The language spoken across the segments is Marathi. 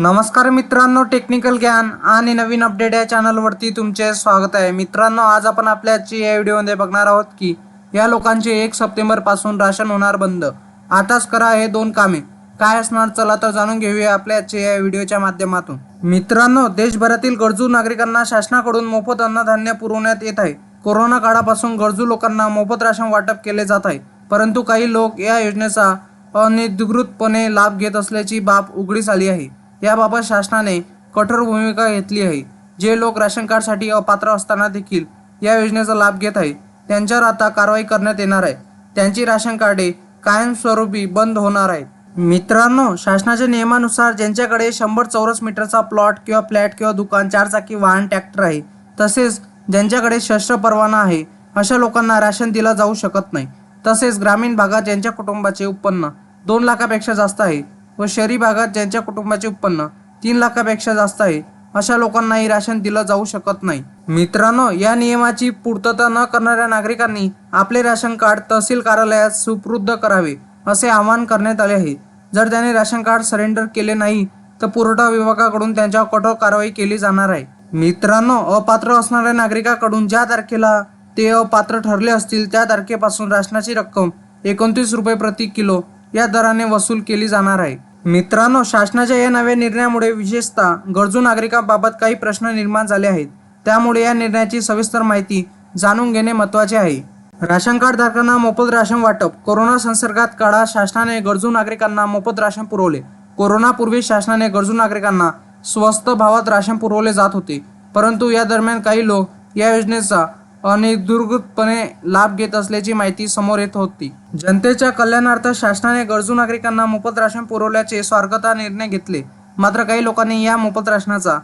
नमस्कार मित्रांनो टेक्निकल ज्ञान आणि नवीन अपडेट या चॅनलवरती तुमचे स्वागत आहे. मित्रांनो आज आपण आपल्या या व्हिडिओमध्ये बघणार आहोत की या लोकांचे एक सप्टेंबरपासून राशन होणार बंद. आताच करा हे दोन कामे. काय असणार? चला तर जाणून घेऊया आपल्या या व्हिडिओच्या माध्यमातून. मित्रांनो देशभरातील गरजू नागरिकांना शासनाकडून मोफत अन्नधान्य पुरवण्यात येत आहे. कोरोना काळापासून गरजू लोकांना मोफत राशन वाटप केले जात आहे. परंतु काही लोक या योजनेचा अनधिकृतपणे लाभ घेत असल्याची बाब उघडीस आली आहे. याबाबत शासनाने कठोर भूमिका घेतली आहे. जे लोक राशन कार्डसाठी अपात्र असताना देखील या योजनेचा लाभ घेत आहे त्यांच्यावर आता कारवाई करण्यात येणार आहे. त्यांची राशन कार्डे कायमस्वरूपी बंद होणार आहेत. मित्रांनो शासनाच्या नियमानुसार ज्यांच्याकडे शंभर चौरस मीटरचा प्लॉट किंवा फ्लॅट किंवा दुकान चारचाकी वाहन ट्रॅक्टर आहे तसेच ज्यांच्याकडे शस्त्र परवाना आहे अशा लोकांना राशन दिलं जाऊ शकत नाही. तसेच ग्रामीण भागात ज्यांच्या कुटुंबाचे उत्पन्न दोन लाखापेक्षा जास्त आहे व शहरी भागात ज्यांच्या कुटुंबाचे उत्पन्न तीन लाखापेक्षा जास्त आहे अशा लोकांनाही राशन दिलं जाऊ शकत नाही. मित्रांनो या नियमाची पूर्तता न करणाऱ्या नागरिकांनी आपले राशन कार्ड तहसील कार्यालयात सुपूर्द करावे असे आवाहन करण्यात आले आहे. जर त्याने राशन कार्ड सरेंडर केले नाही तर पुरवठा विभागाकडून त्यांच्यावर कठोर कारवाई केली जाणार आहे. मित्रांनो अपात्र असणाऱ्या नागरिकाकडून ज्या तारखेला ते अपात्र ठरले असतील त्या तारखेपासून राशनाची रक्कम एकोणतीस रुपये प्रति किलो या दराने वसूल केली जाणार आहे. मित्रांनो शासनाच्या या नव्या निर्णयामुळे विशेषतः गरजू नागरिकांबाबत काही प्रश्न निर्माण झाले आहेत. त्यामुळे या निर्णयाची सविस्तर माहिती जाणून घेणे महत्त्वाचे आहे. राशन कार्ड धारकांना मोफत राशन वाटप कोरोना संसर्गात काळात शासनाने गरजू नागरिकांना मोफत राशन पुरवले. कोरोनापूर्वी शासनाने गरजू नागरिकांना स्वस्त भावात राशन पुरवले जात होते. परंतु या दरम्यान काही लोक या योजनेचा अनधिकृतपणे लाभ घेत असल्याची माहिती समोर येत होती. जनतेच्या कल्याणार्थ शासनाने गरजू नागरिकांना मोफत राशन पुरवल्याचे स्वागता निर्णय घेतले. मात्र काही लोकांनी या मोफत राशनाचा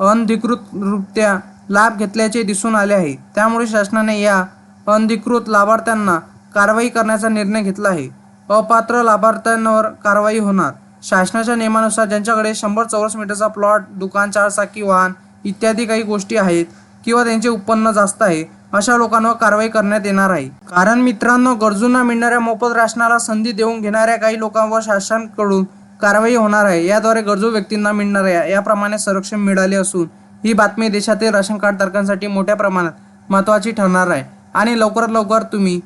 अनधिकृतरित्या लाभ घेतल्याचे दिसून आले आहे. त्यामुळे शासनाने या अनधिकृत लाभार्थ्यांना कारवाई करण्याचा निर्णय घेतला आहे. अपात्र लाभार्थ्यांवर कारवाई होणार. शासनाच्या नियमानुसार ज्यांच्याकडे शंभर चौरस मीटरचा प्लॉट दुकान चारचाकी वाहन इत्यादी काही गोष्टी आहेत किंवा त्यांचे उत्पन्न जास्त आहे अशा लोकांवर कारवाई करण्यात येणार आहे. कारण मित्रांनो गरजूंना मिळणाऱ्या मोफत राशनाला संधी देऊन घेणाऱ्या काही लोकांवर शासनाकडून कारवाई होणार आहे. याद्वारे गरजू व्यक्तींना मिळणाऱ्या याप्रमाणे संरक्षण मिळाले असून ही बातमी देशातील राशन कार्ड धारकांसाठी मोठ्या प्रमाणात महत्त्वाची ठरणार आहे. आणि लवकरात लवकर तुम्ही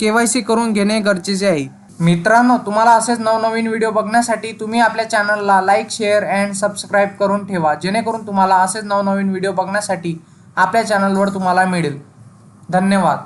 के वाय सी करून घेणे गरजेचे आहे. मित्रांनो तुम्हाला असेच नवनवीन व्हिडिओ बघण्यासाठी तुम्ही आपल्या चॅनलला लाईक शेअर अँड सबस्क्राईब करून ठेवा. जेणेकरून तुम्हाला असेच नवनवीन व्हिडिओ बघण्यासाठी आपल्या चॅनलवर तुम्हाला मिळेल. धन्यवाद.